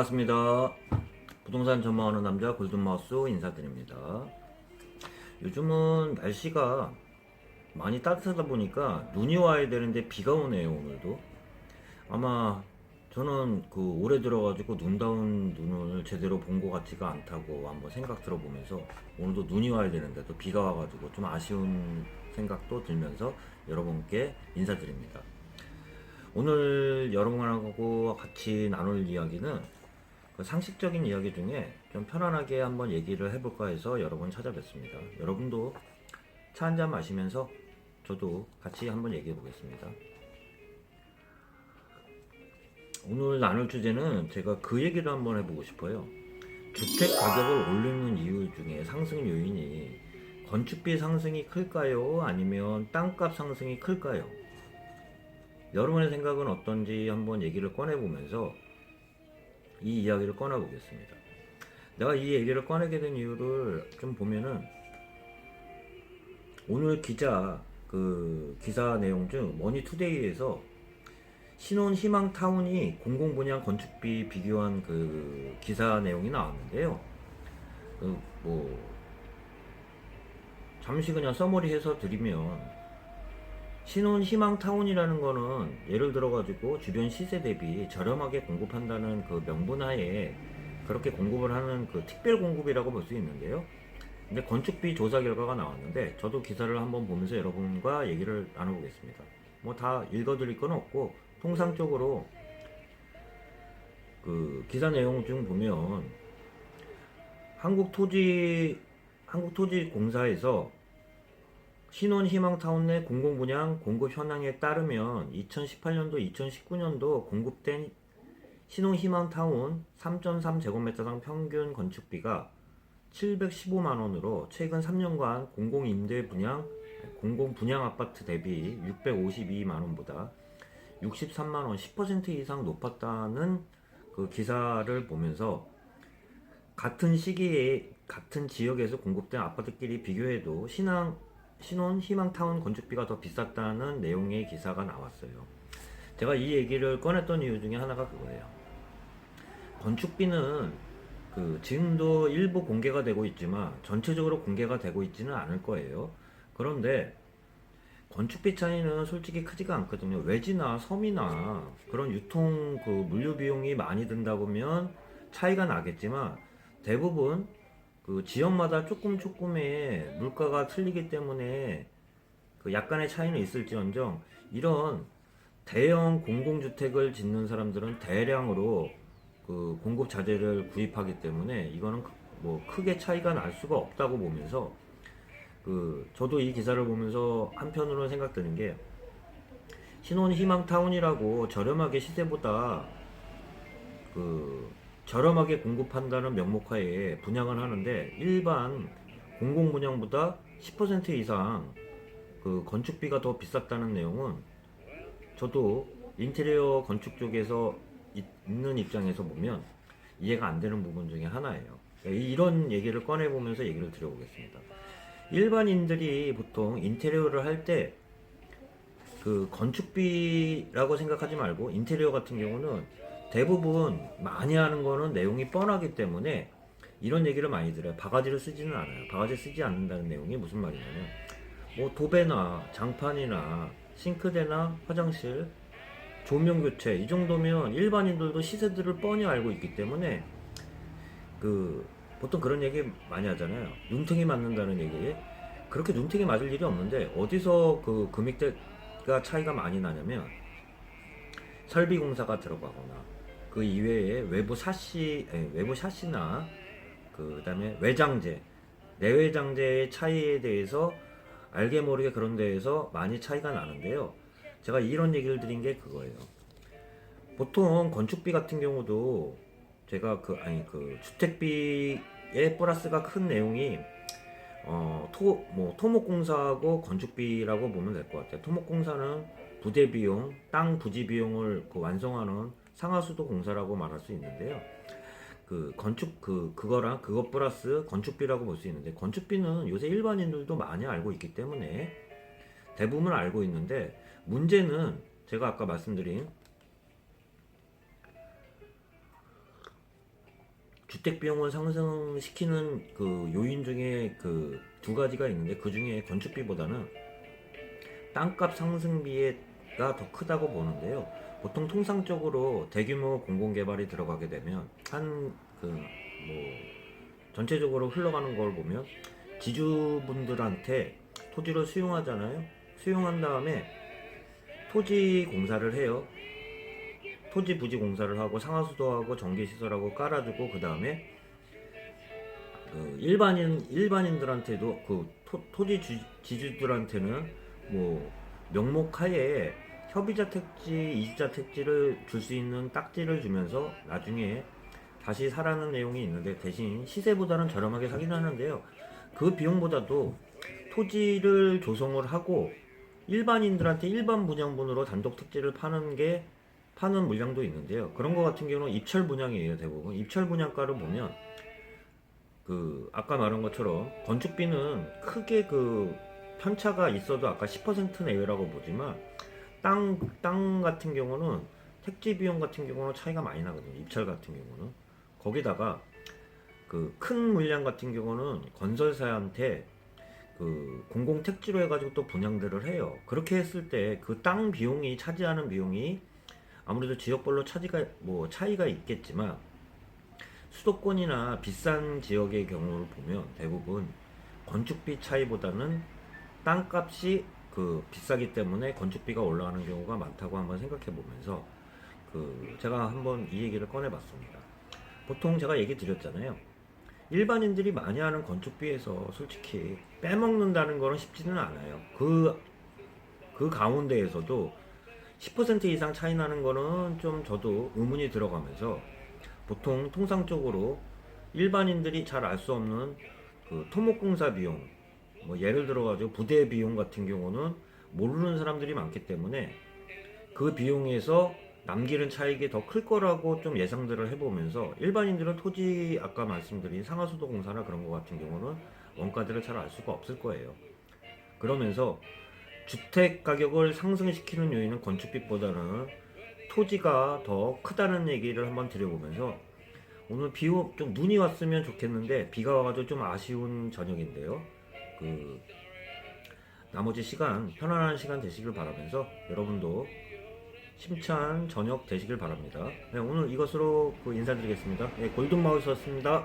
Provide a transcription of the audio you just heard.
반갑습니다. 부동산 전망하는 남자 골든마우스 인사드립니다. 요즘은 날씨가 많이 따뜻하다 보니까 눈이 와야 되는데 비가 오네요, 오늘도. 아마 저는 그 올해 들어가지고 눈다운 눈을 제대로 본 것 같지가 않다고 한번 생각 들어보면서 오늘도 눈이 와야 되는데 또 비가 와가지고 좀 아쉬운 생각도 들면서 여러분께 인사드립니다. 오늘 여러분하고 같이 나눌 이야기는 그 상식적인 이야기 중에 좀 편안하게 한번 얘기를 해볼까 해서 여러분 찾아뵙습니다. 여러분도 차 한 잔 마시면서 저도 같이 한번 얘기해 보겠습니다. 오늘 나눌 주제는 제가 그 얘기를 한번 해보고 싶어요. 주택 가격을 올리는 이유 중에 상승 요인이 건축비 상승이 클까요? 아니면 땅값 상승이 클까요? 여러분의 생각은 어떤지 한번 얘기를 꺼내보면서 이 이야기를 꺼내보겠습니다. 내가 이 얘기를 꺼내게 된 이유를 좀 보면은 오늘 기자 그 기사 내용 중 머니투데이에서 신혼 희망 타운이 공공 분양 건축비 비교한 그 기사 내용이 나왔는데요. 그 뭐 잠시 그냥 써머리 해서 드리면 신혼 희망 타운이라는 거는 예를 들어 가지고 주변 시세 대비 저렴하게 공급한다는 그 명분하에 그렇게 공급을 하는 그 특별 공급이라고 볼 수 있는데요. 근데 건축비 조사 결과가 나왔는데 저도 기사를 한번 보면서 여러분과 얘기를 나눠보겠습니다. 뭐 다 읽어드릴 건 없고 통상적으로 그 기사 내용 중 보면 한국 토지 한국 토지 공사에서 신혼 희망타운 내 공공분양 공급 현황에 따르면 2018년도, 2019년도 공급된 신혼 희망타운 3.3제곱미터당 평균 건축비가 715만 원으로 최근 3년간 공공임대 분양 공공 분양 아파트 대비 652만 원보다 63만 원 10% 이상 높았다는 그 기사를 보면서 같은 시기에 같은 지역에서 공급된 아파트끼리 비교해도 신앙 신혼 희망타운 건축비가 더 비쌌다는 내용의 기사가 나왔어요. 제가 이 얘기를 꺼냈던 이유 중에 하나가 그거예요. 건축비는 그 지금도 일부 공개가 되고 있지만 전체적으로 공개가 되고 있지는 않을 거예요. 그런데 건축비 차이는 솔직히 크지가 않거든요. 외지나 섬이나 그런 유통 그 물류 비용이 많이 든다 보면 차이가 나겠지만 대부분 그 지역마다 조금 조금의 물가가 틀리기 때문에 그 약간의 차이는 있을지언정 이런 대형 공공주택을 짓는 사람들은 대량으로 그 공급 자재를 구입하기 때문에 이거는 뭐 크게 차이가 날 수가 없다고 보면서 그 저도 이 기사를 보면서 한편으로는 생각드는 게 신혼 희망 타운이라고 저렴하게 시세보다 그 저렴하게 공급한다는 명목하에 분양을 하는데 일반 공공 분양보다 10% 이상 그 건축비가 더 비쌌다는 내용은 저도 인테리어 건축 쪽에서 이- 있는 입장에서 보면 이해가 안 되는 부분 중에 하나예요. 그러니까 이런 얘기를 꺼내 보면서 얘기를 드려보겠습니다. 일반인들이 보통 인테리어를 할 때 그 건축비라고 생각하지 말고 인테리어 같은 경우는 대부분 많이 하는 거는 내용이 뻔하기 때문에 이런 얘기를 많이 들어요. 바가지를 쓰지는 않아요. 바가지 쓰지 않는다는 내용이 무슨 말이냐면 뭐 도배나 장판이나 싱크대나 화장실 조명 교체 이 정도면 일반인들도 시세들을 뻔히 알고 있기 때문에 그 보통 그런 얘기 많이 하잖아요. 눈탱이 맞는다는 얘기. 그렇게 눈탱이 맞을 일이 없는데 어디서 그 금액대가 차이가 많이 나냐면 설비 공사가 들어가거나 그 이외에 외부 샤시 예, 외부 샤시나 그 다음에 외장재 내외장재의 차이에 대해서 알게 모르게 그런 데에서 많이 차이가 나는데요. 제가 이런 얘기를 드린 게 그거예요. 보통 건축비 같은 경우도 제가 그 아니 그 주택비의 플러스가 큰 내용이 어토 뭐 토목공사하고 건축비라고 보면 될 것 같아요. 토목공사는 부대 비용, 땅 부지 비용을 그 완성하는 상하수도 공사라고 말할 수 있는데요. 그 건축 그 그거랑 그것 플러스 건축비라고 볼 수 있는데 건축비는 요새 일반인들도 많이 알고 있기 때문에 대부분 알고 있는데 문제는 제가 아까 말씀드린 주택 비용을 상승시키는 그 요인 중에 그 두 가지가 있는데 그 중에 건축비보다는 땅값 상승비 가 더 크다고 보는데요. 보통 통상적으로 대규모 공공개발이 들어가게 되면 한 그 뭐 전체적으로 흘러가는 걸 보면 지주분들한테 토지를 수용하잖아요. 수용한 다음에 토지 공사를 해요. 토지 부지 공사를 하고 상하수도하고 전기시설하고 깔아주고 그 다음에 그 일반인 일반인들한테도 그 토, 토지 주, 지주들한테는 뭐 명목하에 협의자 택지, 이주자 택지를 줄 수 있는 딱지를 주면서 나중에 다시 사라는 내용이 있는데 대신 시세보다는 저렴하게 사긴 하는데요. 그 비용보다도 토지를 조성을 하고 일반인들한테 일반 분양분으로 단독 택지를 파는 게 파는 물량도 있는데요. 그런 거 같은 경우는 입철 분양이에요, 대부분. 입철 분양가를 보면 그 아까 말한 것처럼 건축비는 크게 그 편차가 있어도 아까 10% 내외라고 보지만 땅, 땅 같은 경우는 택지 비용 같은 경우는 차이가 많이 나거든요. 입찰 같은 경우는. 거기다가 그 큰 물량 같은 경우는 건설사한테 그 공공 택지로 해가지고 또 분양들을 해요. 그렇게 했을 때 그 땅 비용이 차지하는 비용이 아무래도 지역별로 차지가 뭐 차이가 있겠지만 수도권이나 비싼 지역의 경우를 보면 대부분 건축비 차이보다는 땅값이 그 비싸기 때문에 건축비가 올라가는 경우가 많다고 한번 생각해 보면서 그 제가 한번 이 얘기를 꺼내 봤습니다. 보통 제가 얘기 드렸잖아요. 일반인들이 많이 하는 건축비에서 솔직히 빼먹는다는 거는 쉽지는 않아요. 그, 그 가운데에서도 10% 이상 차이 나는 거는 좀 저도 의문이 들어가면서 보통 통상적으로 일반인들이 잘 알 수 없는 그 토목공사 비용, 뭐 예를 들어가지고 부대 비용 같은 경우는 모르는 사람들이 많기 때문에 그 비용에서 남기는 차익이 더 클 거라고 좀 예상들을 해보면서 일반인들은 토지 아까 말씀드린 상하수도 공사나 그런 거 같은 경우는 원가들을 잘 알 수가 없을 거예요. 그러면서 주택 가격을 상승시키는 요인은 건축비보다는 토지가 더 크다는 얘기를 한번 드려보면서 오늘 비, 오- 좀 눈이 왔으면 좋겠는데 비가 와가지고 좀 아쉬운 저녁인데요. 그 나머지 시간 편안한 시간 되시길 바라면서 여러분도 심찬 저녁 되시길 바랍니다. 네, 오늘 이것으로 그 인사드리겠습니다. 네, 골든마우스였습니다.